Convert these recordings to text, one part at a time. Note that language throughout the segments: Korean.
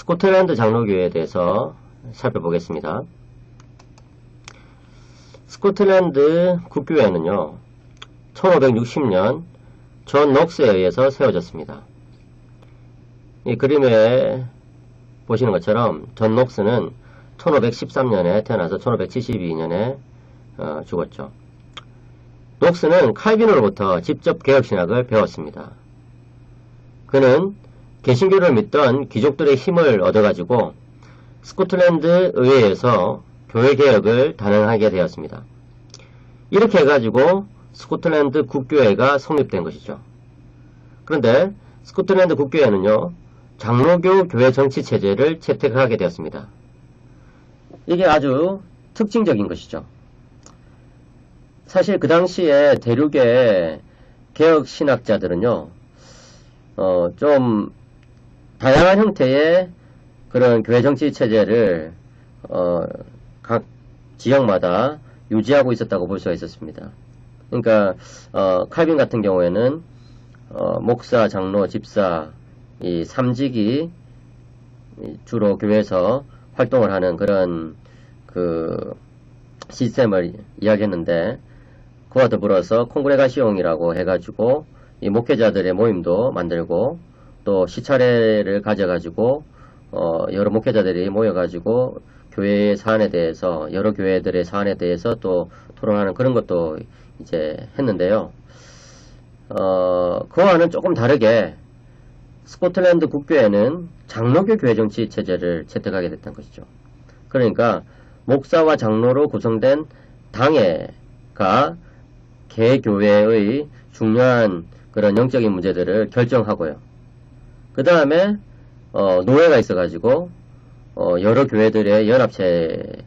스코틀랜드 장로교회에 대해서 살펴보겠습니다. 스코틀랜드 국교회는요, 1560년 존 녹스에 의해서 세워졌습니다. 이 그림에 보시는 것처럼 존 녹스는 1513년에 태어나서 1572년에 어, 죽었죠. 녹스는 칼빈으로부터 직접 개혁신학을 배웠습니다. 그는 개신교를 믿던 귀족들의 힘을 얻어가지고 스코틀랜드 의회에서 교회 개혁을 단행하게 되었습니다. 이렇게 해가지고 스코틀랜드 국교회가 성립된 것이죠. 그런데 스코틀랜드 국교회는요, 장로교 교회 정치 체제를 채택하게 되었습니다. 이게 아주 특징적인 것이죠. 사실 그 당시에 대륙의 개혁 신학자들은요, 어, 좀 다양한 형태의 그런 교회 정치 체제를 어, 각 지역마다 유지하고 있었다고 볼 수가 있었습니다. 그러니까 어, 칼빈 같은 경우에는 어, 목사, 장로, 집사 이 삼직이 주로 교회에서 활동을 하는 그런 그 시스템을 이야기했는데 그와 더불어서 콩그레가시옹이라고 해가지고 이 목회자들의 모임도 만들고 또 시차례를 가져가지고 어 여러 목회자들이 모여가지고 교회의 사안에 대해서 여러 교회들의 사안에 대해서 또 토론하는 그런 것도 이제 했는데요. 어 그와는 조금 다르게 스코틀랜드 국교회는 장로교 교회 정치 체제를 채택하게 됐던 것이죠. 그러니까 목사와 장로로 구성된 당회가 개교회의 중요한 그런 영적인 문제들을 결정하고요. 그 다음에 어, 노회가 있어가지고 어, 여러 교회들의 연합체인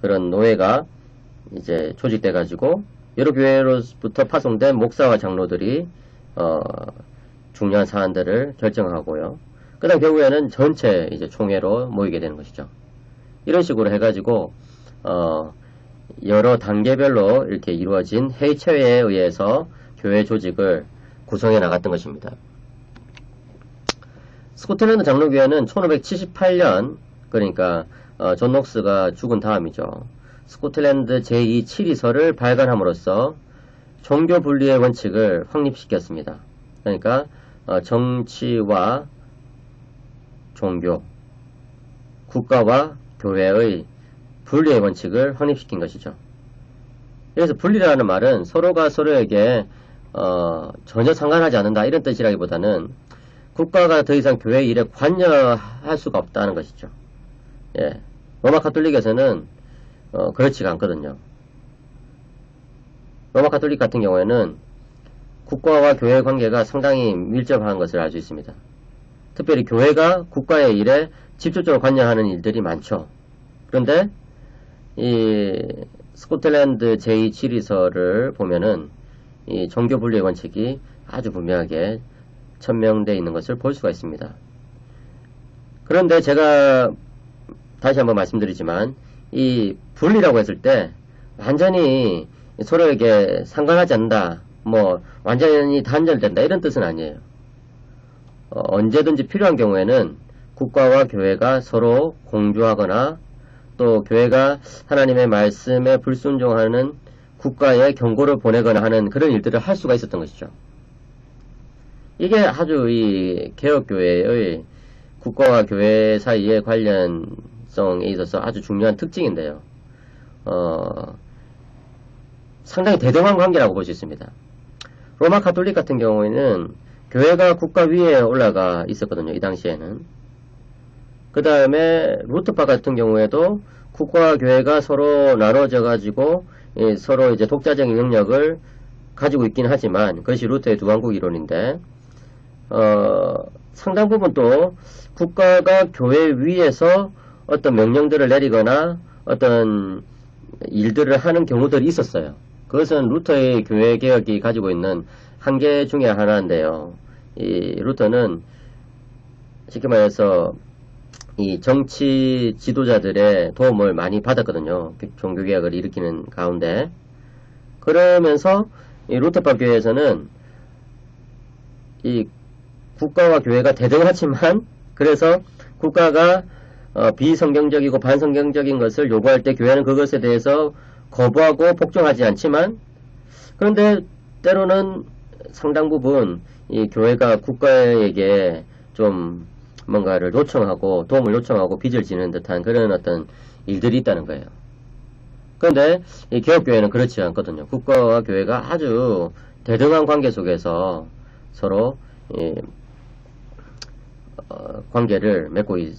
그런 노회가 이제 조직돼가지고 여러 교회로부터 파송된 목사와 장로들이 어, 중요한 사안들을 결정하고요. 그 다음 결국에는 전체 이제 총회로 모이게 되는 것이죠. 이런 식으로 해가지고 어, 여러 단계별로 이렇게 이루어진 회의체회에 의해서 교회 조직을 구성해 나갔던 것입니다. 스코틀랜드 장로교회는 1578년 그러니까 어, 존 녹스가 죽은 다음이죠. 스코틀랜드 제2치리서를 발간함으로써 종교 분리의 원칙을 확립시켰습니다. 그러니까 어, 정치와 종교, 국가와 교회의 분리의 원칙을 확립시킨 것이죠. 그래서 분리라는 말은 서로가 서로에게 어, 전혀 상관하지 않는다 이런 뜻이라기보다는 국가가 더 이상 교회 일에 관여할 수가 없다는 것이죠. 예. 로마 카톨릭에서는 어, 그렇지가 않거든요. 로마 카톨릭 같은 경우에는 국가와 교회 관계가 상당히 밀접한 것을 알 수 있습니다. 특별히 교회가 국가의 일에 직접적으로 관여하는 일들이 많죠. 그런데 이 스코틀랜드 제2치리서를 보면은 이 종교 분리의 원칙이 아주 분명하게 천명되어 있는 것을 볼 수가 있습니다. 그런데 제가 다시 한번 말씀드리지만 이 분리라고 했을 때 완전히 서로에게 상관하지 않는다. 뭐 완전히 단절된다 이런 뜻은 아니에요. 어, 언제든지 필요한 경우에는 국가와 교회가 서로 공조하거나 또 교회가 하나님의 말씀에 불순종하는 국가에 경고를 보내거나 하는 그런 일들을 할 수가 있었던 것이죠. 이게 아주 이 개혁교회의 국가와 교회 사이의 관련성에 있어서 아주 중요한 특징인데요. 어, 상당히 대등한 관계라고 볼 수 있습니다. 로마 카톨릭 같은 경우에는 교회가 국가 위에 올라가 있었거든요. 이 당시에는. 그 다음에 루트파 같은 경우에도 국가와 교회가 서로 나눠져 가지고 예, 서로 이제 독자적인 영역을 가지고 있긴 하지만 그것이 루트의 두왕국 이론인데 어, 상당 부분 또 국가가 교회 위에서 어떤 명령들을 내리거나 어떤 일들을 하는 경우들이 있었어요. 그것은 루터의 교회 개혁이 가지고 있는 한계 중에 하나인데요. 이 루터는 쉽게 말해서 이 정치 지도자들의 도움을 많이 받았거든요. 종교개혁을 일으키는 가운데. 그러면서 이 루터파 교회에서는 이 국가와 교회가 대등하지만 그래서 국가가 어, 비성경적이고 반성경적인 것을 요구할 때 교회는 그것에 대해서 거부하고 복종하지 않지만 그런데 때로는 상당 부분 이 교회가 국가에게 좀 뭔가를 요청하고 도움을 요청하고 빚을 지는 듯한 그런 어떤 일들이 있다는 거예요. 그런데 이 개혁교회는 그렇지 않거든요. 국가와 교회가 아주 대등한 관계 속에서 서로 이, 어, 관계를 맺고 있,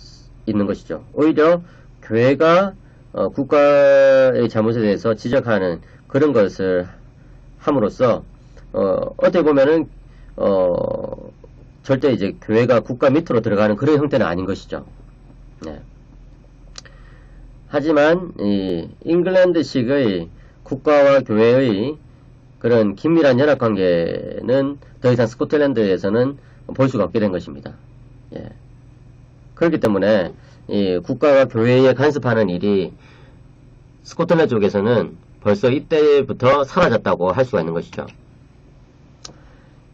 는 것이죠. 오히려 교회가 어, 국가의 잘못에 대해서 지적하는 그런 것을 함으로써 어, 어떻게 보면은 어, 절대 이제 교회가 국가 밑으로 들어가는 그런 형태는 아닌 것이죠. 네. 하지만 이 잉글랜드식의 국가와 교회의 그런 긴밀한 연합 관계는 더 이상 스코틀랜드에서는 볼 수가 없게 된 것입니다. 예. 그렇기 때문에 이 국가와 교회에 간섭하는 일이 스코틀랜드 쪽에서는 벌써 이때부터 사라졌다고 할 수가 있는 것이죠.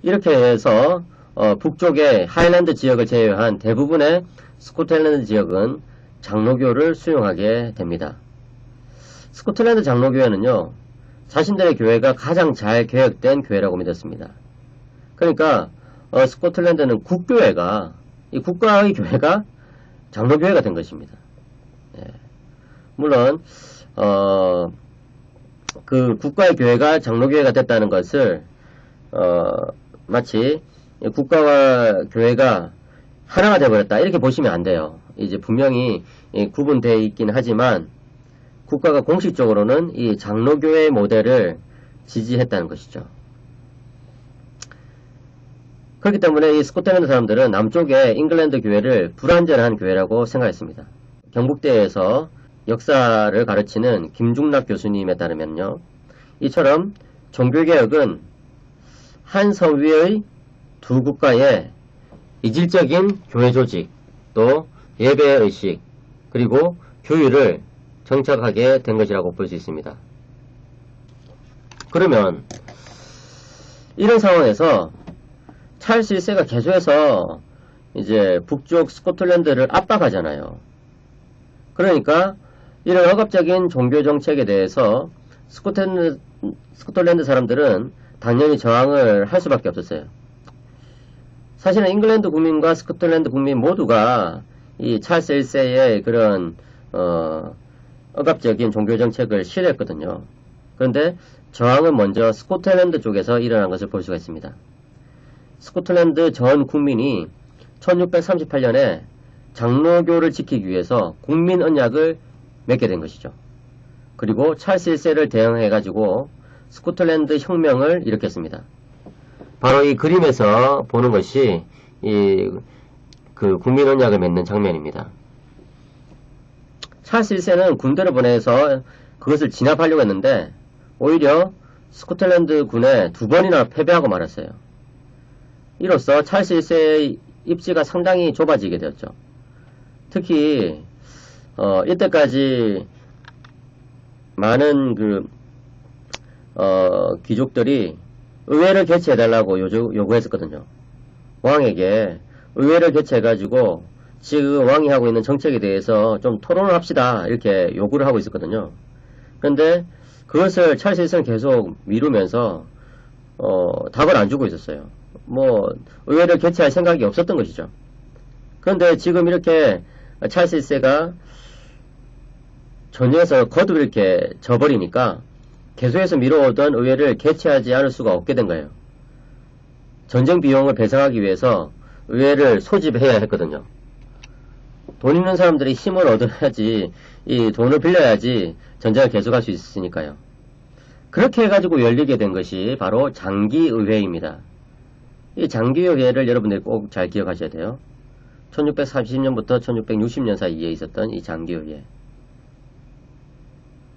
이렇게 해서 어, 북쪽의 하일랜드 지역을 제외한 대부분의 스코틀랜드 지역은 장로교를 수용하게 됩니다. 스코틀랜드 장로교회는요, 자신들의 교회가 가장 잘 개혁된 교회라고 믿었습니다. 그러니까 어, 스코틀랜드는 국교회가 이 국가의 교회가 장로교회가 된 것입니다. 예. 물론 어, 그 국가의 교회가 장로교회가 됐다는 것을 어, 마치 국가와 교회가 하나가 되어버렸다 이렇게 보시면 안 돼요. 이제 분명히 구분되어 있긴 하지만 국가가 공식적으로는 이 장로교회 모델을 지지했다는 것이죠. 그렇기 때문에 이 스코틀랜드 사람들은 남쪽의 잉글랜드 교회를 불완전한 교회라고 생각했습니다. 경북대에서 역사를 가르치는 김중락 교수님에 따르면요. 이처럼 종교개혁은 한 서위의 두 국가의 이질적인 교회 조직, 또 예배의식, 그리고 교율을 정착하게 된 것이라고 볼 수 있습니다. 그러면 이런 상황에서 찰스 1세가 계속해서 이제 북쪽 스코틀랜드를 압박하잖아요. 그러니까 이런 억압적인 종교 정책에 대해서 스코틀랜드, 스코틀랜드 사람들은 당연히 저항을 할 수밖에 없었어요. 사실은 잉글랜드 국민과 스코틀랜드 국민 모두가 이 찰스 1세의 그런 어, 억압적인 종교 정책을 싫어했거든요. 그런데 저항은 먼저 스코틀랜드 쪽에서 일어난 것을 볼 수가 있습니다. 스코틀랜드 전 국민이 1638년에 장로교를 지키기 위해서 국민 언약을 맺게 된 것이죠. 그리고 찰스 1세를 대응해 가지고 스코틀랜드 혁명을 일으켰습니다. 바로 이 그림에서 보는 것이 이 그 국민 언약을 맺는 장면입니다. 찰스 1세는 군대를 보내서 그것을 진압하려고 했는데 오히려 스코틀랜드 군에 두 번이나 패배하고 말았어요. 이로써 찰스 1세의 입지가 상당히 좁아지게 되었죠. 특히 어, 이때까지 많은 그 어, 귀족들이 의회를 개최해달라고 요구 했었거든요. 왕에게 의회를 개최해가지고 지금 왕이 하고 있는 정책에 대해서 좀 토론을 합시다 이렇게 요구를 하고 있었거든요. 그런데 그것을 찰스에서는 계속 미루면서 어, 답을 안 주고 있었어요. 뭐 의회를 개최할 생각이 없었던 것이죠. 그런데 지금 이렇게 찰스 1세가 전쟁에서 거듭 이렇게 져버리니까 계속해서 미뤄오던 의회를 개최하지 않을 수가 없게 된 거예요. 전쟁 비용을 배상하기 위해서 의회를 소집해야 했거든요. 돈 있는 사람들이 힘을 얻어야지 이 돈을 빌려야지 전쟁을 계속할 수 있으니까요. 그렇게 해가지고 열리게 된 것이 바로 장기의회입니다. 이 장기의회를 여러분들이 꼭 잘 기억하셔야 돼요. 1640년부터 1660년 사이에 있었던 이 장기의회.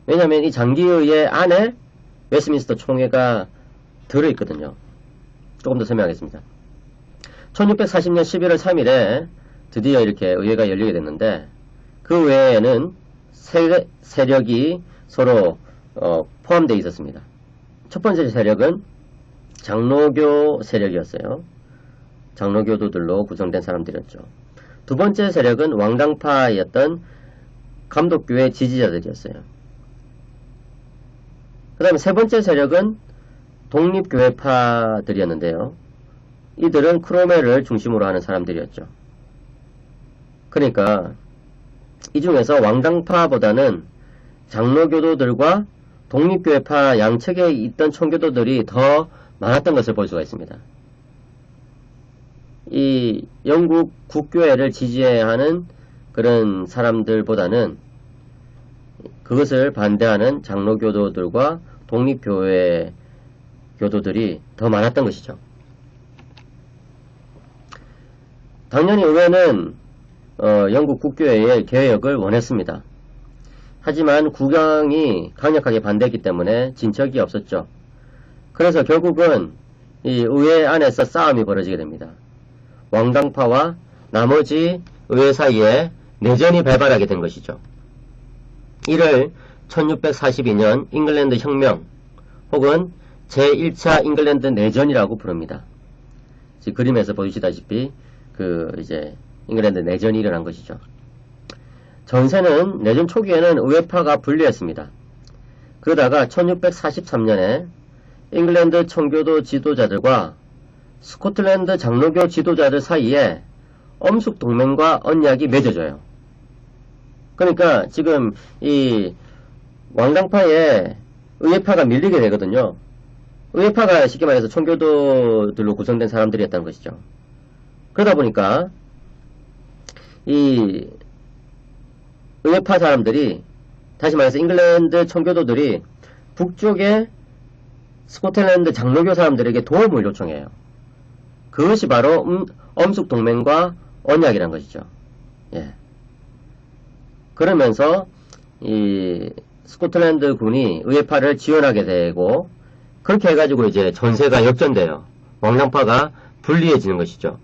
왜냐하면 이 장기의회 안에 웨스민스터 총회가 들어있거든요. 조금 더 설명하겠습니다. 1640년 11월 3일에 드디어 이렇게 의회가 열리게 됐는데 그 외에는 세, 세력이 서로 어, 포함되어 있었습니다. 첫 번째 세력은 장로교 세력이었어요. 장로교도들로 구성된 사람들이었죠. 두 번째 세력은 왕당파였던 감독교회 지지자들이었어요. 그 다음에 세 번째 세력은 독립교회파들이었는데요. 이들은 크로멜을 중심으로 하는 사람들이었죠. 그러니까 이 중에서 왕당파보다는 장로교도들과 독립교회파 양측에 있던 청교도들이 더 많았던 것을 볼 수가 있습니다. 이 영국 국교회를 지지해야 하는 그런 사람들보다는 그것을 반대하는 장로교도들과 독립교회 교도들이 더 많았던 것이죠. 당연히 의회는 어, 영국 국교회의 개혁을 원했습니다. 하지만 국왕이 강력하게 반대했기 때문에 진척이 없었죠. 그래서 결국은 이 의회 안에서 싸움이 벌어지게 됩니다. 왕당파와 나머지 의회 사이에 내전이 발발하게 된 것이죠. 이를 1642년 잉글랜드 혁명 혹은 제1차 잉글랜드 내전이라고 부릅니다. 그림에서 보시다시피 그 이제 잉글랜드 내전이 일어난 것이죠. 전세는 내전 초기에는 의회파가 분리했습니다. 그러다가 1643년에 잉글랜드 청교도 지도자들과 스코틀랜드 장로교 지도자들 사이에 엄숙 동맹과 언약이 맺어져요. 그러니까 지금 이 왕당파에 의회파가 밀리게 되거든요. 의회파가 쉽게 말해서 청교도들로 구성된 사람들이었다는 것이죠. 그러다 보니까 이 의회파 사람들이 다시 말해서 잉글랜드 청교도들이 북쪽의 스코틀랜드 장로교 사람들에게 도움을 요청해요. 그것이 바로 음, 엄숙 동맹과 언약이란 것이죠. 예. 그러면서 이 스코틀랜드 군이 의회파를 지원하게 되고 그렇게 해가지고 이제 전세가 역전돼요. 왕랑파가 불리해지는 것이죠.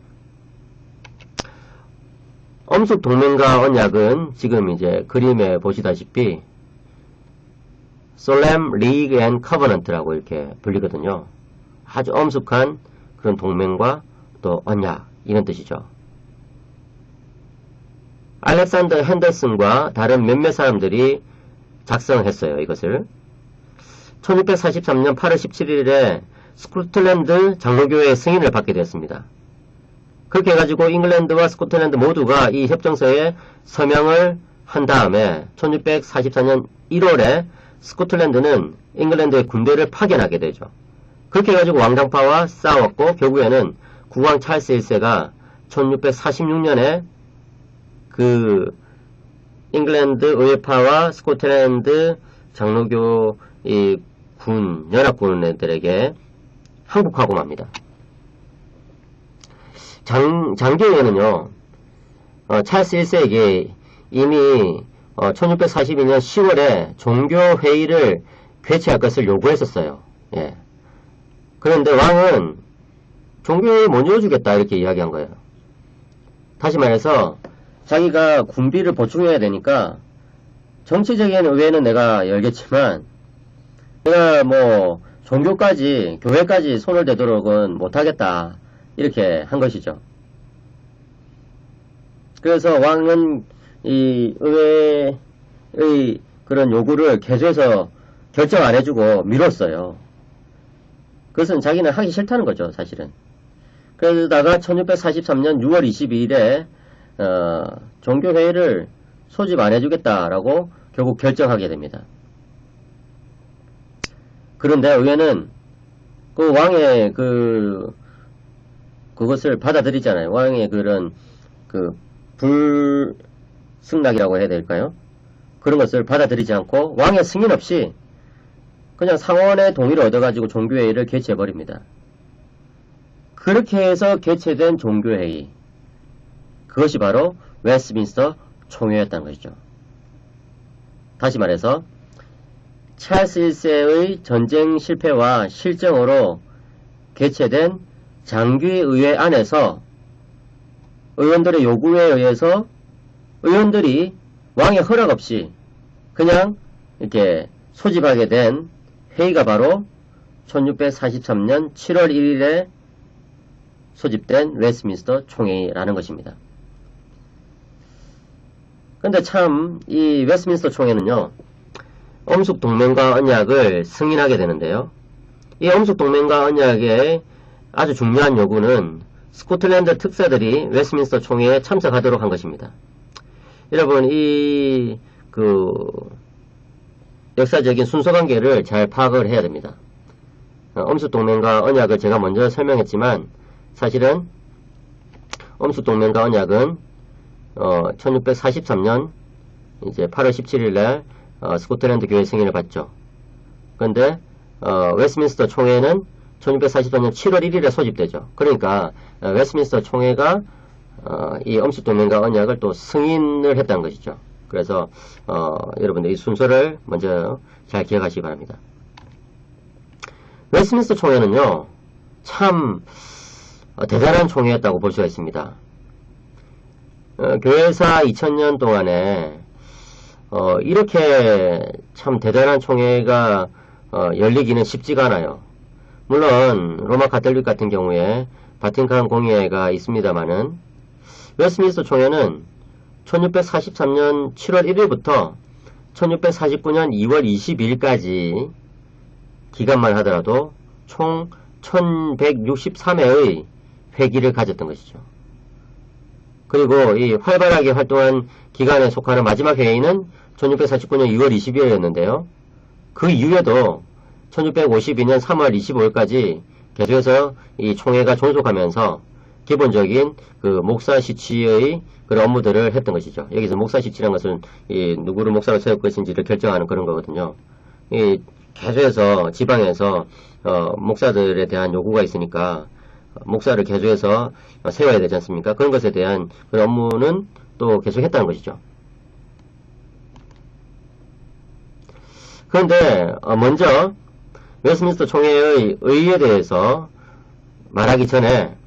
엄숙 동맹과 언약은 지금 이제 그림에 보시다시피 리그 앤 커버넌트라고 이렇게 불리거든요. 아주 엄숙한 그런 동맹과 또 언약 이런 뜻이죠. 알렉산더 핸더슨과 다른 몇몇 사람들이 작성을 했어요. 이것을. 1643년 8월 17일에 스코틀랜드 장로교회의 승인을 받게 되었습니다. 그렇게 해가지고 잉글랜드와 스코틀랜드 모두가 이 협정서에 서명을 한 다음에 1644년 1월에 스코틀랜드는 잉글랜드의 군대를 파견하게 되죠. 그렇게 해가지고 왕당파와 싸웠고 결국에는 국왕 찰스 1세가 1646년에 그 잉글랜드 의회파와 스코틀랜드 장로교 이 군 연합군들에게 항복하고 맙니다. 장, 장교회는요, 어, 찰스 1세에게 이미 어, 1642년 10월에 종교회의를 개최할 것을 요구했었어요. 예. 그런데 왕은 종교회의 못 열어주겠다 이렇게 이야기한 거예요. 다시 말해서 자기가 군비를 보충해야 되니까 정치적인 의회는 내가 열겠지만 내가 뭐 종교까지 교회까지 손을 대도록은 못하겠다 이렇게 한 것이죠. 그래서 왕은 이 의회의 그런 요구를 계속해서 결정 안 해주고 미뤘어요. 그것은 자기는 하기 싫다는 거죠, 사실은. 그러다가 1643년 6월 22일에 어, 종교회의를 소집 안 해주겠다라고 결국 결정하게 됩니다. 그런데 의회는 그 왕의 그 그것을 받아들이잖아요. 왕의 그런 그 불 승낙이라고 해야 될까요? 그런 것을 받아들이지 않고 왕의 승인 없이 그냥 상원의 동의를 얻어가지고 종교회의를 개최해버립니다. 그렇게 해서 개최된 종교회의 그것이 바로 웨스트민스터 총회였다는 것이죠. 다시 말해서 찰스 1세의 전쟁 실패와 실정으로 개최된 장기의회 안에서 의원들의 요구에 의해서 의원들이 왕의 허락 없이 그냥 이렇게 소집하게 된 회의가 바로 1643년 7월 1일에 소집된 웨스민스터 총회라는 것입니다. 근데 참, 이 웨스민스터 총회는요, 엄숙 동맹과 언약을 승인하게 되는데요. 이 엄숙 동맹과 언약의 아주 중요한 요구는 스코틀랜드 특사들이 웨스민스터 총회에 참석하도록 한 것입니다. 여러분, 이, 그, 역사적인 순서 관계를 잘 파악을 해야 됩니다. 어, 엄숙 동맹과 언약을 제가 먼저 설명했지만, 사실은 엄숙 동맹과 언약은 어, 1643년 이제 8월 17일 날 어, 스코틀랜드 교회 승인을 받죠. 그런데 어, 웨스민스터 총회는 1643년 7월 1일에 소집되죠. 그러니까 어, 웨스민스터 총회가 어, 이 엄숙 동맹과 언약을 또 승인을 했다는 것이죠. 그래서 어, 여러분들 이 순서를 먼저 잘 기억하시기 바랍니다. 웨스민스터 총회는요, 참 어, 대단한 총회였다고 볼 수가 있습니다. 어, 교회사 2000년 동안에 어, 이렇게 참 대단한 총회가 어, 열리기는 쉽지가 않아요. 물론 로마 가톨릭 같은 경우에 바틴칸 공회가 있습니다만은 웨스민스터 총회는 1643년 7월 1일부터 1649년 2월 22일까지 기간만 하더라도 총 1163회의 회기를 가졌던 것이죠. 그리고 이 활발하게 활동한 기간에 속하는 마지막 회의는 1649년 2월 20일이었는데요. 그 이후에도 1652년 3월 25일까지 계속해서 이 총회가 존속하면서 기본적인 그 목사 시치의 그런 업무들을 했던 것이죠. 여기서 목사 시치라는 것은 이 누구를 목사로 세울 것인지를 결정하는 그런 거거든요. 이 계속해서 지방에서 어, 목사들에 대한 요구가 있으니까 목사를 계속해서 세워야 되지 않습니까? 그런 것에 대한 그런 업무는 또 계속 했다는 것이죠. 그런데 어, 먼저 웨스민스터 총회의 의의에 대해서 말하기 전에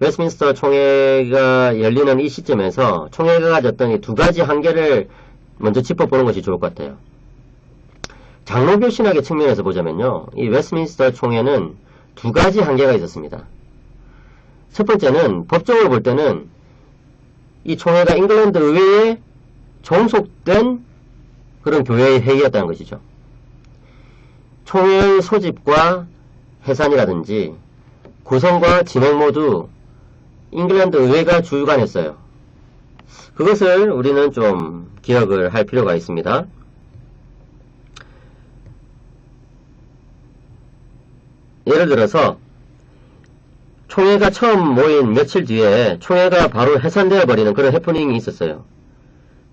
웨스민스터 총회가 열리는 이 시점에서 총회가 가졌던 이 두 가지 한계를 먼저 짚어보는 것이 좋을 것 같아요. 장로교 신학의 측면에서 보자면요. 이 웨스민스터 총회는 두 가지 한계가 있었습니다. 첫 번째는 법적으로 볼 때는 이 총회가 잉글랜드 의회에 종속된 그런 교회의 회의였다는 것이죠. 총회의 소집과 해산이라든지 구성과 진행 모두 잉글랜드 의회가 주관했어요. 그것을 우리는 좀 기억을 할 필요가 있습니다. 예를 들어서 총회가 처음 모인 며칠 뒤에 총회가 바로 해산되어 버리는 그런 해프닝이 있었어요.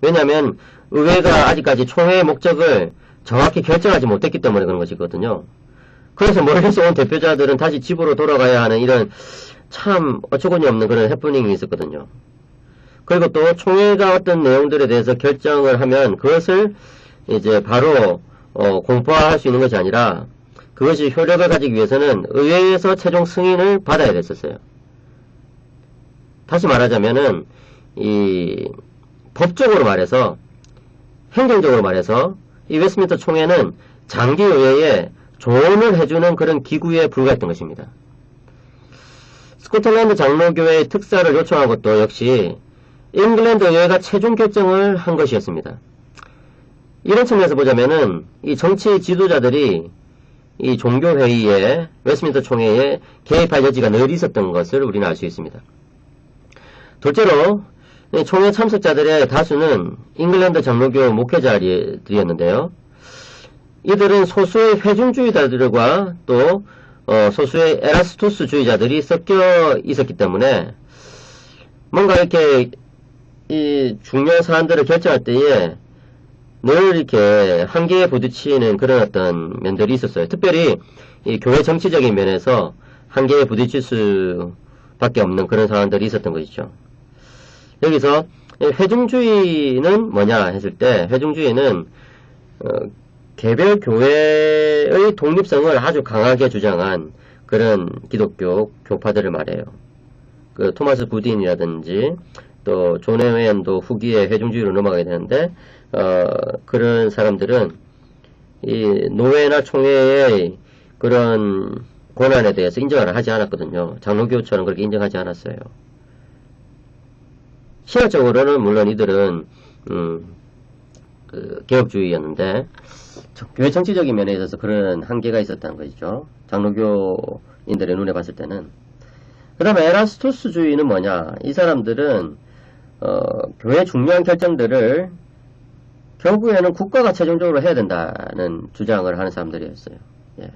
왜냐하면 의회가 아직까지 총회의 목적을 정확히 결정하지 못했기 때문에 그런 것이거든요. 그래서 멀리서 온 대표자들은 다시 집으로 돌아가야 하는 이런 참 어처구니 없는 그런 해프닝이 있었거든요. 그리고 또 총회가 어떤 내용들에 대해서 결정을 하면 그것을 이제 바로 어, 공포화할 수 있는 것이 아니라 그것이 효력을 가지기 위해서는 의회에서 최종 승인을 받아야 됐었어요. 다시 말하자면은 이 법적으로 말해서 행정적으로 말해서 이 웨스민스터 총회는 장기 의회에 조언을 해주는 그런 기구에 불과했던 것입니다. 스코틀랜드 장로교회의 특사를 요청한 것도 역시 잉글랜드 의회가 최종 결정을 한 것이었습니다. 이런 측면에서 보자면은 이 정치 지도자들이 이 종교회의에 웨스민스터 총회에 개입할 여지가 늘 있었던 것을 우리는 알 수 있습니다. 둘째로 총회 참석자들의 다수는 잉글랜드 장로교 목회자들이었는데요. 이들은 소수의 회중주의자들과 또 어, 소수의 에라스토스주의자들이 섞여 있었기 때문에 뭔가 이렇게 이 중요한 사안들을 결정할 때에 늘 이렇게 한계에 부딪히는 그런 어떤 면들이 있었어요. 특별히 이 교회 정치적인 면에서 한계에 부딪힐 수밖에 없는 그런 상황들이 있었던 것이죠. 여기서 회중주의는 뭐냐 했을 때 회중주의는 어, 개별 교회의 독립성을 아주 강하게 주장한 그런 기독교 교파들을 말해요. 그 토마스 부딘이라든지 또 존웨이언도 후기에 회중주의로 넘어가게 되는데 어, 그런 사람들은 이 노회나 총회의 그런 권한에 대해서 인정을 하지 않았거든요. 장로교처럼 그렇게 인정하지 않았어요. 신학적으로는 물론 이들은 음, 그 개혁주의였는데 저- 교회 정치적인 면에 있어서 그런 한계가 있었다는 것이죠. 장로교인들의 눈에 봤을 때는. 그 다음에 에라스토스주의는 뭐냐? 이 사람들은 어, 교회 중요한 결정들을 결국에는 국가가 최종적으로 해야 된다는 주장을 하는 사람들이었어요. 예.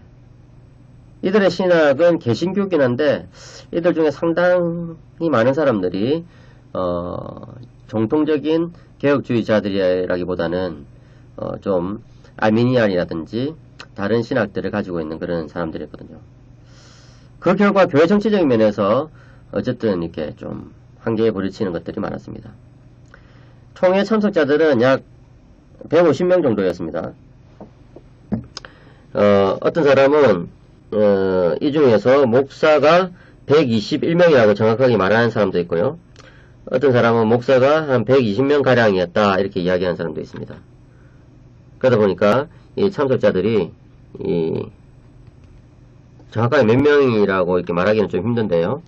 이들의 신학은 개신교긴 한데 이들 중에 상당히 많은 사람들이 어, 정통적인 개혁주의자들이라기보다는 어, 좀 아미니안이라든지 다른 신학들을 가지고 있는 그런 사람들이거든요. 그 결과 교회 정치적인 면에서 어쨌든 이렇게 좀 한계에 부딪히는 것들이 많았습니다. 총회 참석자들은 약 150명 정도였습니다. 어, 어떤 사람은 어, 이 중에서 목사가 121명이라고 정확하게 말하는 사람도 있고요. 어떤 사람은 목사가 한 120명 가량이었다 이렇게 이야기하는 사람도 있습니다. 그러다 보니까 이 참석자들이 이 정확하게 몇 명이라고 이렇게 말하기는 좀 힘든데요.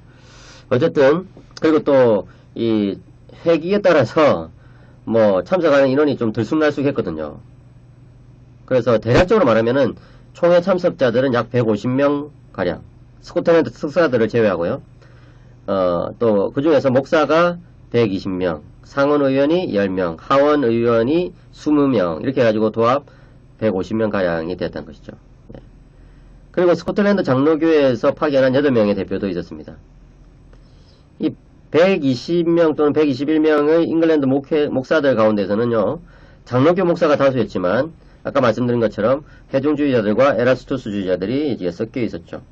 어쨌든 그리고 또 이 회기에 따라서 뭐 참석하는 인원이 좀 들쑥날쑥했거든요. 그래서 대략적으로 말하면은 총회 참석자들은 약 150명 가량 스코틀랜드 특사들을 제외하고요. 어, 또 그중에서 목사가 120명, 상원 의원이 10명, 하원 의원이 20명 이렇게 해가지고 도합 150명 가량이 됐다는 것이죠. 예. 그리고 스코틀랜드 장로교회에서 파견한 8명의 대표도 있었습니다. 이 120명 또는 121명의 잉글랜드 목회, 목사들 가운데서는요, 장로교 목사가 다수였지만, 아까 말씀드린 것처럼 회중주의자들과 에라스토스주의자들이 섞여 있었죠.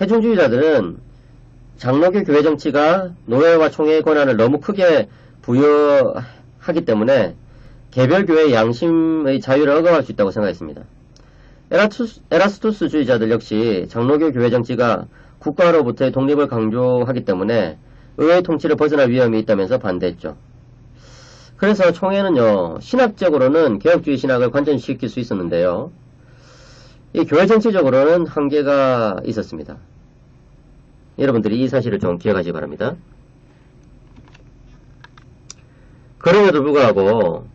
회중주의자들은 장로교 교회 정치가 노예와 총회의 권한을 너무 크게 부여하기 때문에 개별 교회의 양심의 자유를 억압할 수 있다고 생각했습니다. 에라투스, 에라스토스주의자들 역시 장로교 교회 정치가 국가로부터의 독립을 강조하기 때문에 의회 통치를 벗어날 위험이 있다면서 반대했죠. 그래서 총회는요, 신학적으로는 개혁주의 신학을 관전시킬 수 있었는데요. 이 교회 정치적으로는 한계가 있었습니다. 여러분들이 이 사실을 좀 기억하시기 바랍니다. 그럼에도 불구하고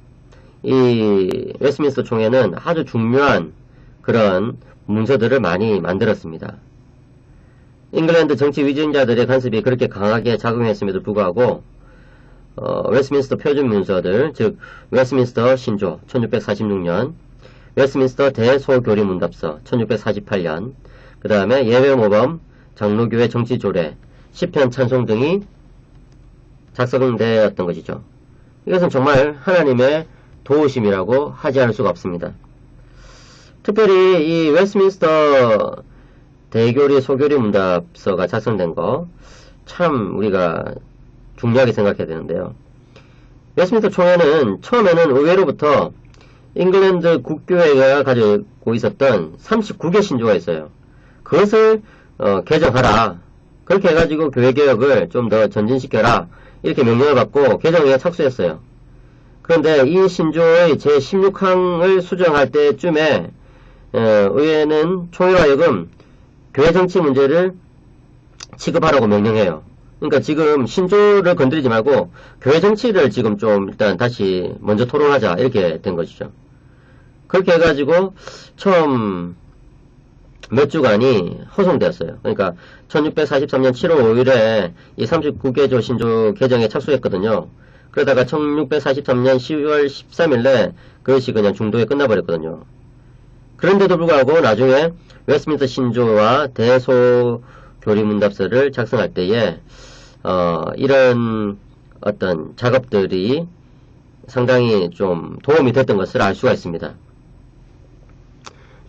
이 웨스민스터 총회는 아주 중요한 그런 문서들을 많이 만들었습니다. 잉글랜드 정치 위주자들의 간섭이 그렇게 강하게 작용했음에도 불구하고 어, 웨스민스터 표준 문서들, 즉 웨스민스터 신조 1646년, 웨스민스터 대소교리 문답서 1648년, 그 다음에 예외모범 장로교회 정치조례, 시편 찬송 등이 작성되었던 것이죠. 이것은 정말 하나님의 도우심이라고 하지 않을 수가 없습니다. 특별히 이 웨스민스터 대교리 소교리 문답서가 작성된 거 참 우리가 중요하게 생각해야 되는데요. 웨스민스터 총회는 처음에는 의회로부터 잉글랜드 국교회가 가지고 있었던 39개 신조가 있어요. 그것을 어, 개정하라. 그렇게 해가지고 교회개혁을 좀 더 전진시켜라. 이렇게 명령을 받고 개정에 착수했어요. 그런데 이 신조의 제16항을 수정할 때쯤에 어, 의회는 총회로 하여금 교회 정치 문제를 취급하라고 명령해요. 그러니까 지금 신조를 건드리지 말고 교회 정치를 지금 좀 일단 다시 먼저 토론하자 이렇게 된 것이죠. 그렇게 해가지고 처음 몇 주간이 허송되었어요. 그러니까 1643년 7월 5일에 이 39개조 신조 개정에 착수했거든요. 그러다가 1643년 10월 13일에 그것이 그냥 중도에 끝나버렸거든요. 그런데도 불구하고 나중에 웨스민스터 신조와 대소 교리문답서를 작성할 때에 어, 이런 어떤 작업들이 상당히 좀 도움이 됐던 것을 알 수가 있습니다.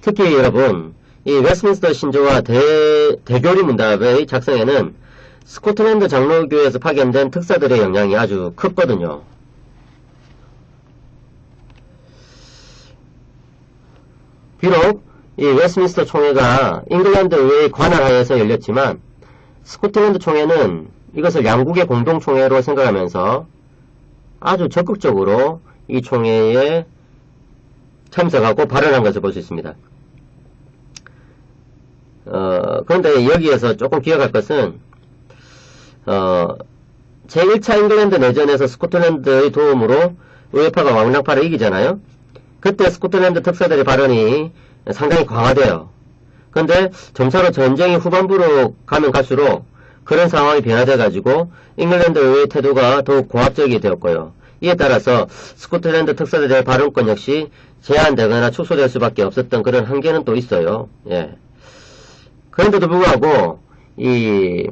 특히 여러분 이 웨스민스터 신조와 대, 대교리 문답의 작성에는 스코틀랜드 장로교에서 파견된 특사들의 영향이 아주 컸거든요. 비록 이 웨스민스터 총회가 잉글랜드 의회의 관할하에서 열렸지만 스코틀랜드 총회는 이것을 양국의 공동총회로 생각하면서 아주 적극적으로 이 총회에 참석하고 발언한 것을 볼 수 있습니다. 어, 그런데 여기에서 조금 기억할 것은 어, 제1차 잉글랜드 내전에서 스코틀랜드의 도움으로 우에파가 왕랑파를 이기잖아요. 그때 스코틀랜드 특사들의 발언이 상당히 강화돼요. 근데 점차로 전쟁이 후반부로 가면 갈수록 그런 상황이 변화돼 가지고 잉글랜드 의회 태도가 더욱 고압적이 되었고요. 이에 따라서 스코틀랜드 특사들의 발언권 역시 제한되거나 축소될 수밖에 없었던 그런 한계는 또 있어요. 예. 그런데도 불구하고 이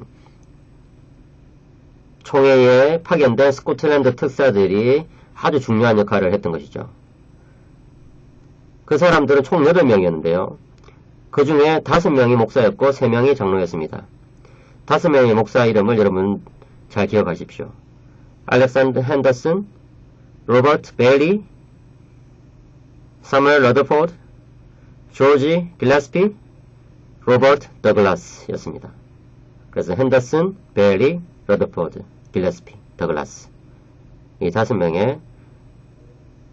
총회에 파견된 스코틀랜드 특사들이 아주 중요한 역할을 했던 것이죠. 그 사람들은 총 8명이었는데요. 그 중에 5명이 목사였고 3명이 장로였습니다. 5명의 목사 이름을 여러분 잘 기억하십시오. 알렉산더 핸더슨, 로버트 베리, 사무엘 러더포드, 조지 길라스피, 로버트 더글라스 였습니다. 그래서 핸더슨, 베리, 러더포드, 길라스피, 더글라스 이 다섯 명의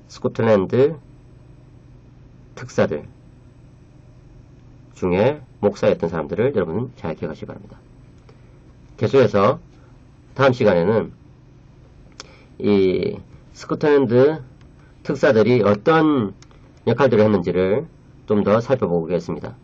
스코틀랜드 특사들 중에 목사였던 사람들을 여러분 잘 기억하시기 바랍니다. 계속해서 다음 시간에는 이 스코틀랜드 특사들이 어떤 역할들을 했는지를 좀 더 살펴보겠습니다.